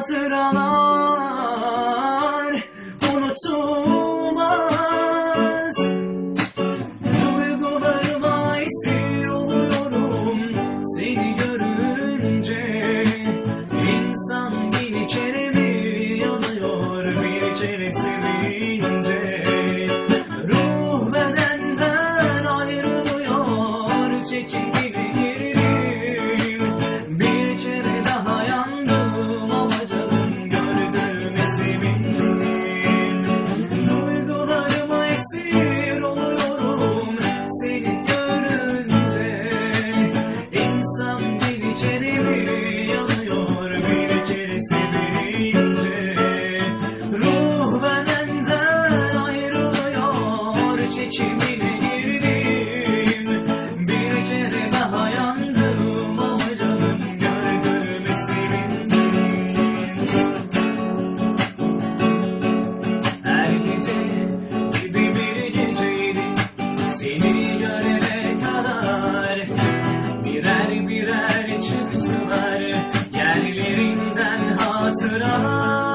Hatıralar Unutulmaz. Duygularıma esir oluyorum Seni görünce. İnsan bir kere mi yanıyor Bir kere sevince Ruh bedenden ayrılıyor Çekimine Çekimine girdim. Bir kere daha yandım Ama canım gördüğüme sevindim her gece gibi bir geceydi. Seni görene kadar Birer birer çıktılar. Yerlerinden hatıralar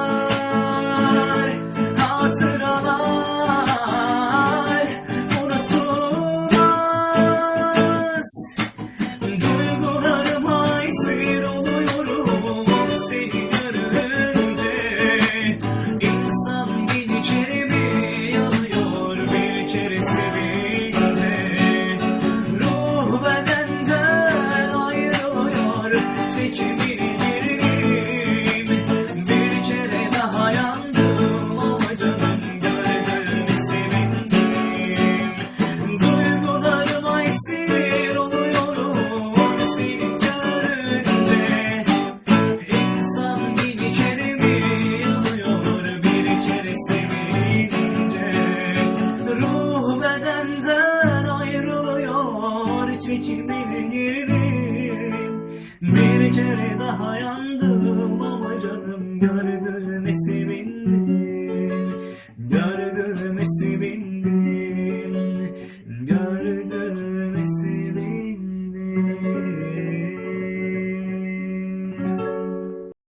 ki bilirim Bir kere daha yandım ama canım gördüğüme sevindim Gördüğüme sevindim Gördüğüme sevindim